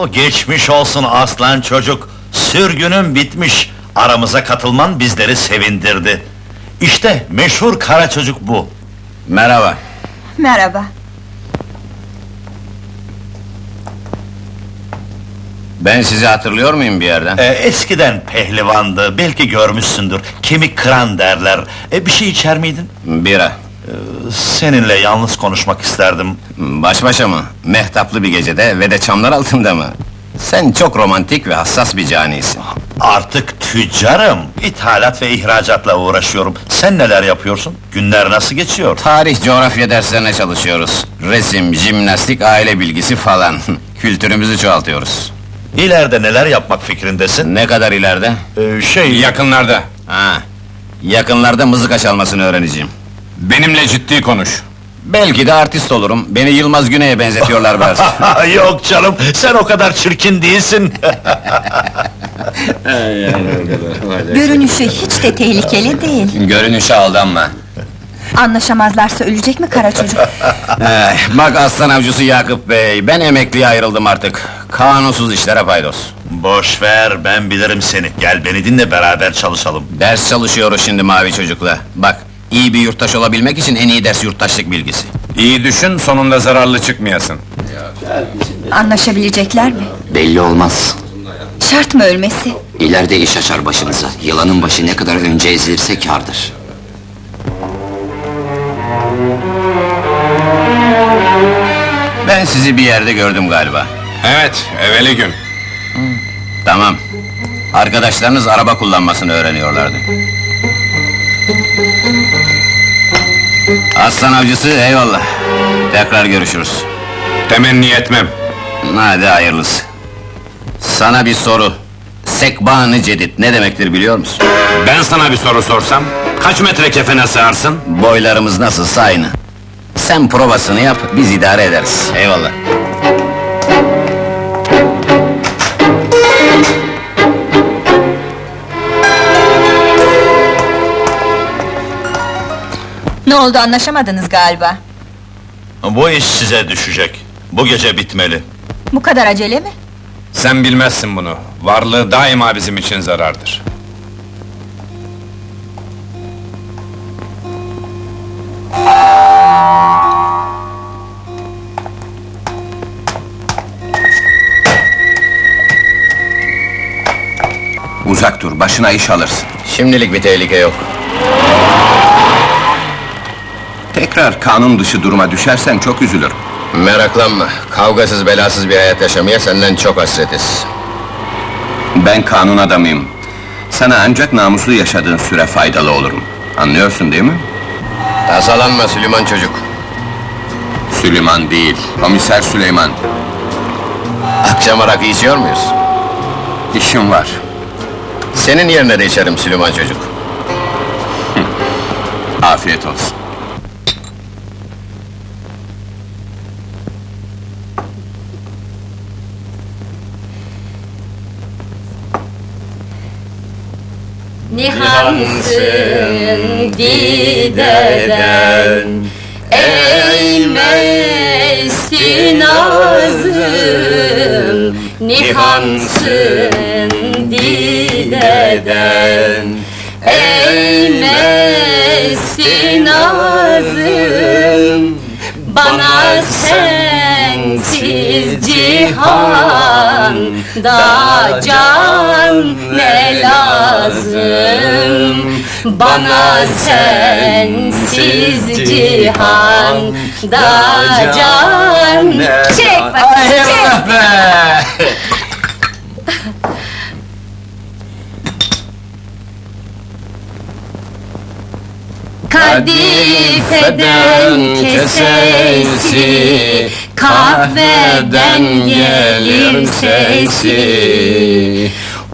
Oo, geçmiş olsun aslan çocuk. Sürgünün bitmiş. Aramıza katılman bizleri sevindirdi. İşte meşhur kara çocuk bu. Merhaba. Merhaba. Ben sizi hatırlıyor muyum bir yerden? Ee, eskiden pehlivandı, belki görmüşsündür. Kemik kıran derler. E, bir şey içer miydin? Bira. Seninle yalnız konuşmak isterdim. Baş başa mı? Mehtaplı bir gecede ve de çamlar altında mı? Sen çok romantik ve hassas bir canisin. Artık tüccarım. İthalat ve ihracatla uğraşıyorum. Sen neler yapıyorsun? Günler nasıl geçiyor? Tarih, coğrafya derslerine çalışıyoruz. Resim, jimnastik, aile bilgisi falan. Kültürümüzü çoğaltıyoruz. İleride neler yapmak fikrindesin? Ne kadar ileride? Ee, şey... Yakınlarda. Ha, yakınlarda mızıka çalmasını öğreneceğim. Benimle ciddi konuş. Belki de artist olurum. Beni Yılmaz Güney'e benzetiyorlar bazı. Yok canım, sen o kadar çirkin değilsin. Görünüşü hiç de tehlikeli değil. Görünüşe aldanma. Anlaşamazlarsa ölecek mi kara çocuk? Eh, bak aslan avcısı Yakup Bey, ben emekliye ayrıldım artık. Kanunsuz işlere paydos. Boş ver, ben bilirim seni. Gel beni dinle, beraber çalışalım. Ders çalışıyoruz şimdi mavi çocukla. Bak, iyi bir yurttaş olabilmek için en iyi ders yurttaşlık bilgisi. İyi düşün, sonunda zararlı çıkmayasın. Anlaşabilecekler mi? Belli olmaz. Şart mı ölmesi? İleride iş açar başınıza. Yılanın başı ne kadar önce ezilirse kârdır. Ben sizi bir yerde gördüm galiba. Evet, evveli gün. Tamam. Arkadaşlarınız araba kullanmasını öğreniyorlardı. Aslan avcısı eyvallah. Tekrar görüşürüz. Temenni etmem. Hadi hayırlısı. Sana bir soru. Sekban-ı cedid ne demektir biliyor musun? Ben sana bir soru sorsam, kaç metre kefene sığarsın? Boylarımız nasılsa aynı. Sen provasını yap, biz idare ederiz. Eyvallah. Ne oldu anlaşamadınız galiba? Bu iş size düşecek. Bu gece bitmeli. Bu kadar acele mi? Sen bilmezsin bunu. Varlığı daima bizim için zarardır. Uzak dur, başına iş alırsın. Şimdilik bir tehlike yok. Tekrar kanun dışı duruma düşersen çok üzülürüm. Meraklanma, kavgasız belasız bir hayat yaşamaya senden çok hasretiz. Ben kanun adamıyım. Sana ancak namuslu yaşadığın süre faydalı olurum. Anlıyorsun değil mi? Tasalanma Süleyman çocuk. Süleyman değil, komiser Süleyman. Akşam rakı içiyor muyuz? İşim var. Senin yerine de içerim Süleyman çocuk. Afiyet olsun. Nihansın dideden Eğmesin ağzım. Nihansın dideden Eğmesin ağzım. Bana sensiz cihan da can ne lazım? Bana sensiz cihan da can. Çek bakayım çek. Kadifeden kesesi Kahveden gelir sesi.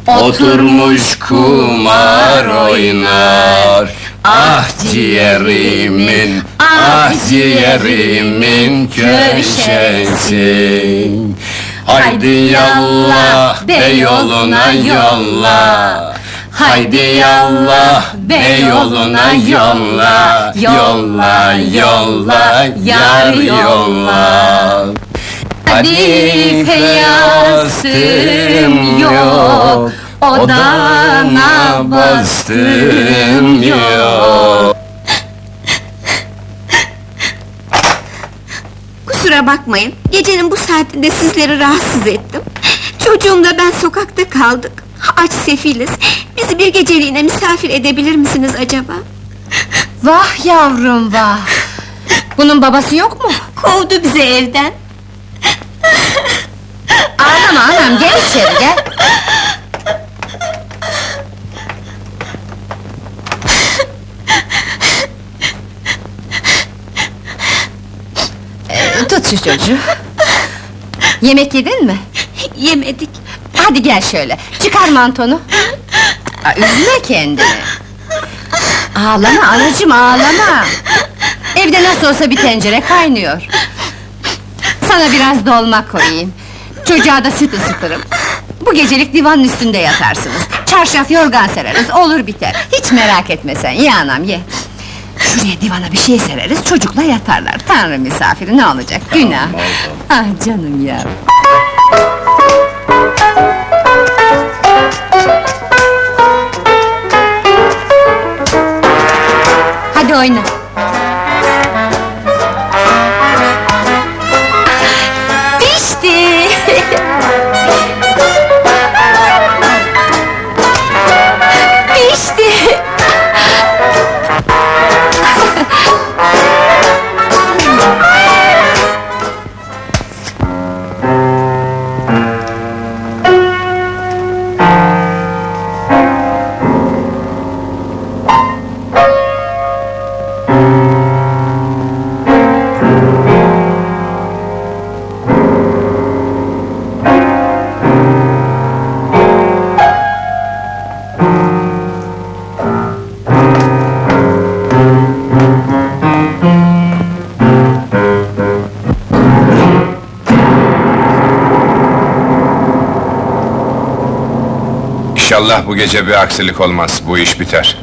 Oturmuş kumar oynar. Ah ciğerimin, ah ciğerimin köşesi. Haydi yallah be yoluna yolla Haydi yallah be yoluna yolla Yolla yolla yar yolla Hadi feyyaz bastım yok Odana bastım yok Kusura bakmayın, gecenin bu saatinde sizleri rahatsız ettim. Çocuğumla ben sokakta kaldık. Aç sefiliz. Bizi bir geceliğine misafir edebilir misiniz acaba? Vah yavrum vah Bunun babası yok mu? Kovdu bizi evden. Ağlama anam gel içeri gel Ee, Tut şu çocuğu Yemek yedin mi? Yemedik. Hadi gel şöyle, çıkar mantonu. Aa, üzme kendini. Ağlama anacığım, ağlama. Evde nasıl olsa bir tencere kaynıyor. Sana biraz dolma koyayım. Çocuğa da süt ısıtırım. Bu gecelik divanın üstünde yatarsınız. Çarşaf yorgan sereriz, olur biter. Hiç merak etme sen, ye anam ye. Şuraya divana bir şey sereriz, çocukla yatarlar. Tanrı misafiri ne olacak, günah. Ah canım ya. Oyna. İnşallah bu gece bir aksilik olmaz, bu iş biter.